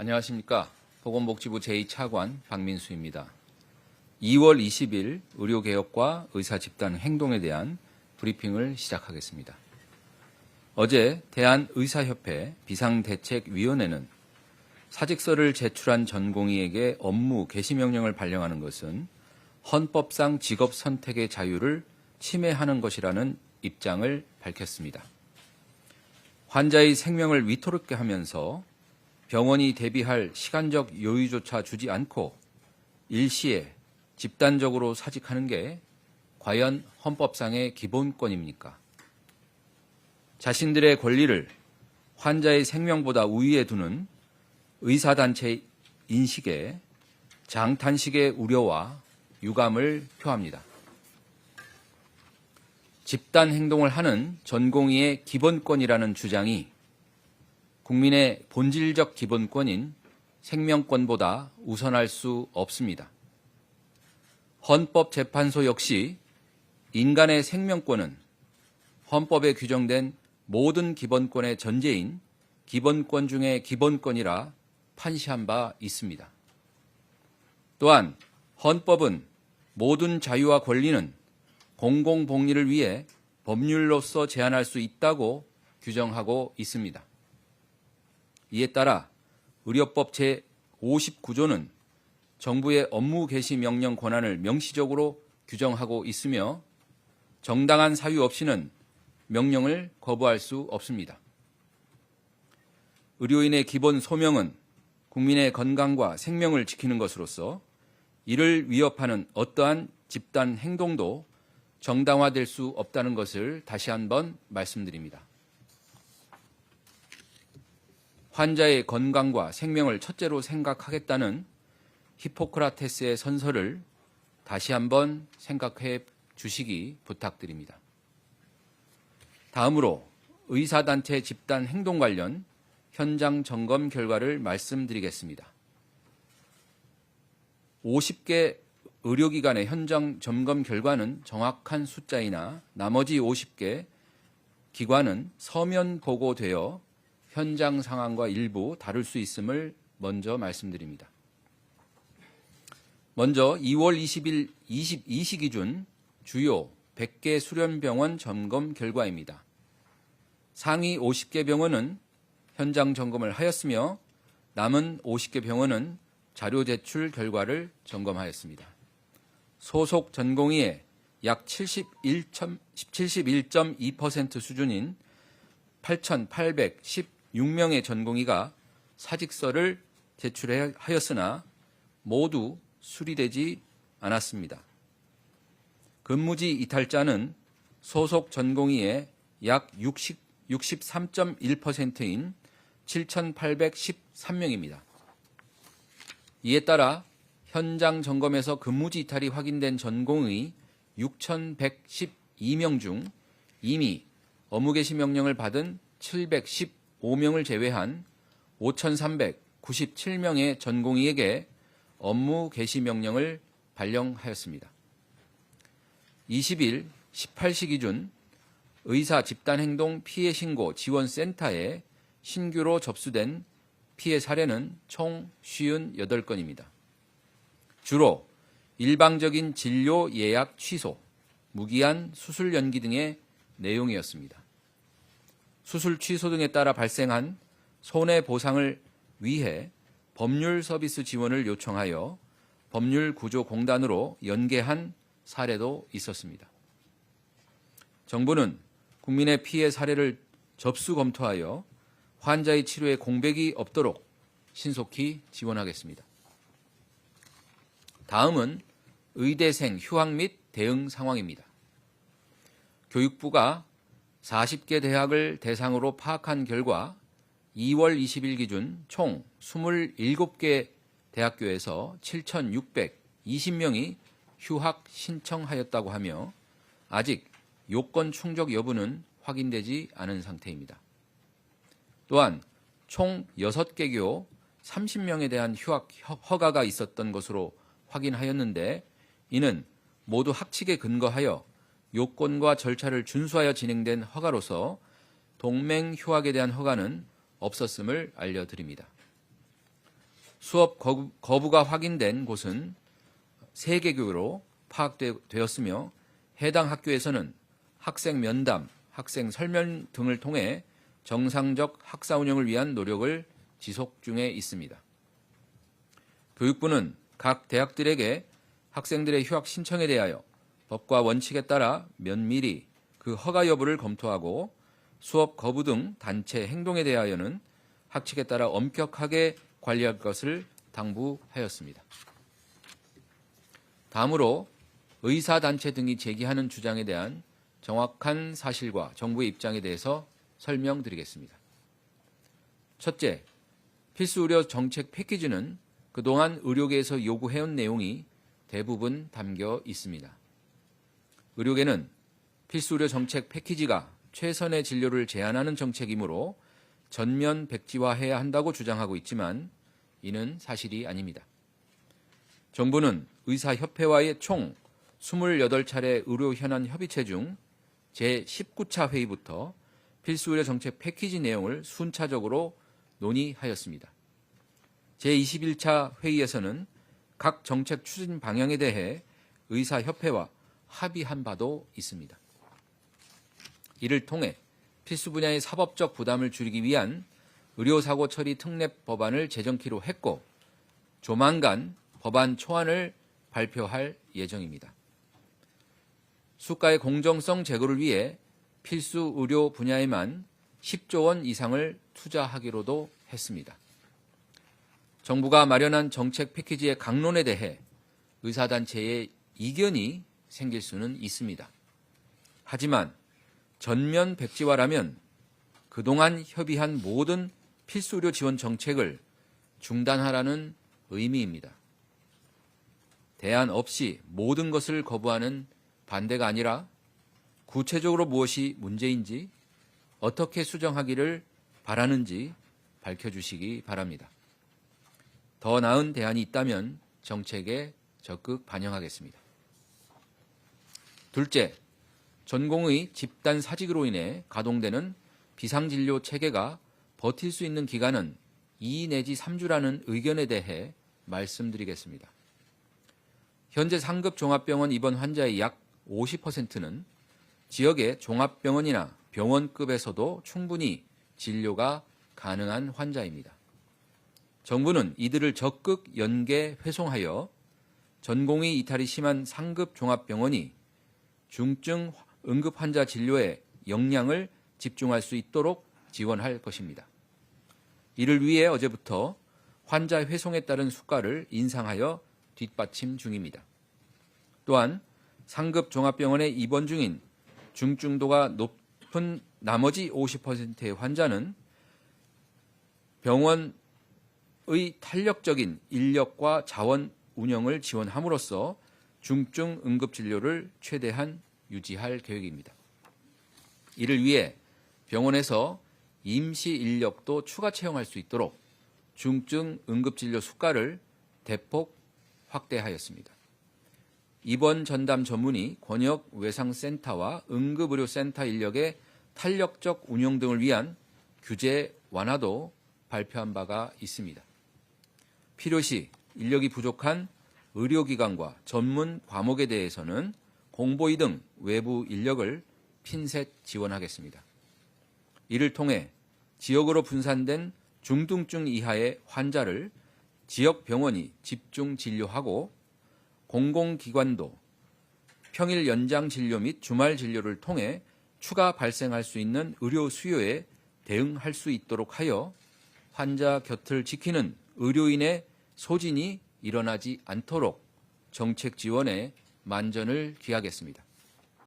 안녕하십니까. 보건복지부 제2차관 박민수입니다. 2월 20일 의료개혁과 의사집단 행동에 대한 브리핑을 시작하겠습니다. 어제 대한의사협회 비상대책위원회는 사직서를 제출한 전공의에게 업무 개시 명령을 발령하는 것은 헌법상 직업 선택의 자유를 침해하는 것이라는 입장을 밝혔습니다. 환자의 생명을 위태롭게 하면서 병원이 대비할 시간적 여유조차 주지 않고 일시에 집단적으로 사직하는 게 과연 헌법상의 기본권입니까? 자신들의 권리를 환자의 생명보다 우위에 두는 의사단체 인식에 장탄식의 우려와 유감을 표합니다. 집단 행동을 하는 전공의의 기본권이라는 주장이 국민의 본질적 기본권인 생명권보다 우선할 수 없습니다. 헌법재판소 역시 인간의 생명권은 헌법에 규정된 모든 기본권의 전제인 기본권 중의 기본권이라 판시한 바 있습니다. 또한 헌법은 모든 자유와 권리는 공공복리를 위해 법률로서 제한할 수 있다고 규정하고 있습니다. 이에 따라 의료법 제59조는 정부의 업무 개시 명령 권한을 명시적으로 규정하고 있으며 정당한 사유 없이는 명령을 거부할 수 없습니다. 의료인의 기본 소명은 국민의 건강과 생명을 지키는 것으로서 이를 위협하는 어떠한 집단 행동도 정당화될 수 없다는 것을 다시 한번 말씀드립니다. 환자의 건강과 생명을 첫째로 생각하겠다는 히포크라테스의 선서를 다시 한번 생각해 주시기 부탁드립니다. 다음으로 의사단체 집단 행동 관련 현장 점검 결과를 말씀드리겠습니다. 50개 의료기관의 현장 점검 결과는 정확한 숫자이나 나머지 50개 기관은 서면 보고되어 현장 상황과 일부 다를 수 있음을 먼저 말씀드립니다. 먼저 2월 20일 22시 기준 주요 100개 수련병원 점검 결과입니다. 상위 50개 병원은 현장 점검을 하였으며 남은 50개 병원은 자료 제출 결과를 점검하였습니다. 소속 전공의의 약 71.2% 수준인 8,816명의 전공의가 사직서를 제출하였으나 모두 수리되지 않았습니다. 근무지 이탈자는 소속 전공의의 약 60, 63.1%인 7,813명입니다. 이에 따라 현장 점검에서 근무지 이탈이 확인된 전공의 6,112명 중 이미 업무 개시 명령을 받은 715명을 제외한 5,397명의 전공의에게 업무 개시 명령을 발령하였습니다. 20일 18시 기준 의사 집단행동 피해 신고 지원센터에 신규로 접수된 피해 사례는 총 58건입니다. 주로 일방적인 진료 예약 취소, 무기한 수술 연기 등의 내용이었습니다. 수술 취소 등에 따라 발생한 손해 보상을 위해 법률 서비스 지원을 요청하여 법률구조공단으로 연계한 사례도 있었습니다. 정부는 국민의 피해 사례를 접수 검토하여 환자의 치료에 공백이 없도록 신속히 지원하겠습니다. 다음은 의대생 휴학 및 대응 상황입니다. 교육부가 40개 대학을 대상으로 파악한 결과 2월 20일 기준 총 27개 대학교에서 7,620명이 휴학 신청하였다고 하며 아직 요건 충족 여부는 확인되지 않은 상태입니다. 또한 총 6개 교 30명에 대한 휴학 허가가 있었던 것으로 확인하였는데 이는 모두 학칙에 근거하여 요건과 절차를 준수하여 진행된 허가로서 동맹 휴학에 대한 허가는 없었음을 알려드립니다. 수업 거부- 거부 가 확인된 곳은 3개 교로 파악되었으며 해당 학교에서는 학생 면담, 학생 설명 등을 통해 정상적 학사 운영을 위한 노력을 지속 중에 있습니다. 교육부는 각 대학들에게 학생들의 휴학 신청에 대하여 법과 원칙에 따라 면밀히 그 허가 여부를 검토하고 수업 거부 등 단체 행동에 대하여는 학칙에 따라 엄격하게 관리할 것을 당부하였습니다. 다음으로 의사단체 등이 제기하는 주장에 대한 정확한 사실과 정부의 입장에 대해서 설명드리겠습니다. 첫째, 필수 의료 정책 패키지는 그동안 의료계에서 요구해온 내용이 대부분 담겨 있습니다. 의료계는 필수 의료 정책 패키지가 최선의 진료를 제한하는 정책이므로 전면 백지화해야 한다고 주장하고 있지만 이는 사실이 아닙니다. 정부는 의사협회와의 총 28차례 의료 현안 협의체 중 제19차 회의부터 필수 의료 정책 패키지 내용을 순차적으로 논의하였습니다. 제21차 회의에서는 각 정책 추진 방향에 대해 의사협회와 합의한 바도 있습니다. 이를 통해 필수 분야의 사법적 부담을 줄이기 위한 의료사고 처리 특례 법안을 제정키로 했고 조만간 법안 초안을 발표할 예정입니다. 수가의 공정성 제고를 위해 필수 의료 분야에만 10조 원 이상을 투자하기로도 했습니다. 정부가 마련한 정책 패키지의 강론에 대해 의사단체의 이견이 생길 수는 있습니다. 하지만 전면 백지화라면 그동안 협의한 모든 필수 의료 지원 정책을 중단하라는 의미입니다. 대안 없이 모든 것을 거부하는 반대가 아니라 구체적으로 무엇이 문제인지 어떻게 수정하기를 바라는지 밝혀주시기 바랍니다. 더 나은 대안이 있다면 정책에 적극 반영하겠습니다. 둘째, 전공의 집단 사직으로 인해 가동되는 비상진료 체계가 버틸 수 있는 기간은 2 내지 3주라는 의견에 대해 말씀드리겠습니다. 현재 상급 종합병원 입원 환자의 약 50%는 지역의 종합병원이나 병원급에서도 충분히 진료가 가능한 환자입니다. 정부는 이들을 적극 연계 회송하여 전공의 이탈이 심한 상급 종합병원이 중증 응급 환자 진료에 역량을 집중할 수 있도록 지원할 것입니다. 이를 위해 어제부터 환자 회송에 따른 수가를 인상하여 뒷받침 중입니다. 또한 상급 종합병원에 입원 중인 중증도가 높은 나머지 50%의 환자는 병원의 탄력적인 인력과 자원 운영을 지원함으로써 중증 응급 진료를 최대한 유지할 계획입니다. 이를 위해 병원에서 임시 인력도 추가 채용할 수 있도록 중증 응급 진료 수가를 대폭 확대하였습니다. 입원 전담 전문의, 권역 외상센터와 응급의료센터 인력의 탄력적 운영 등을 위한 규제 완화도 발표한 바가 있습니다. 필요시 인력이 부족한 의료기관과 전문 과목에 대해서는 공보위 등 외부 인력을 핀셋 지원하겠습니다. 이를 통해 지역으로 분산된 중등증 이하의 환자를 지역 병원이 집중 진료하고 공공기관도 평일 연장 진료 및 주말 진료를 통해 추가 발생할 수 있는 의료 수요에 대응할 수 있도록 하여 환자 곁을 지키는 의료인의 소진이 일어나지 않도록 정책 지원에 만전을 기하겠습니다.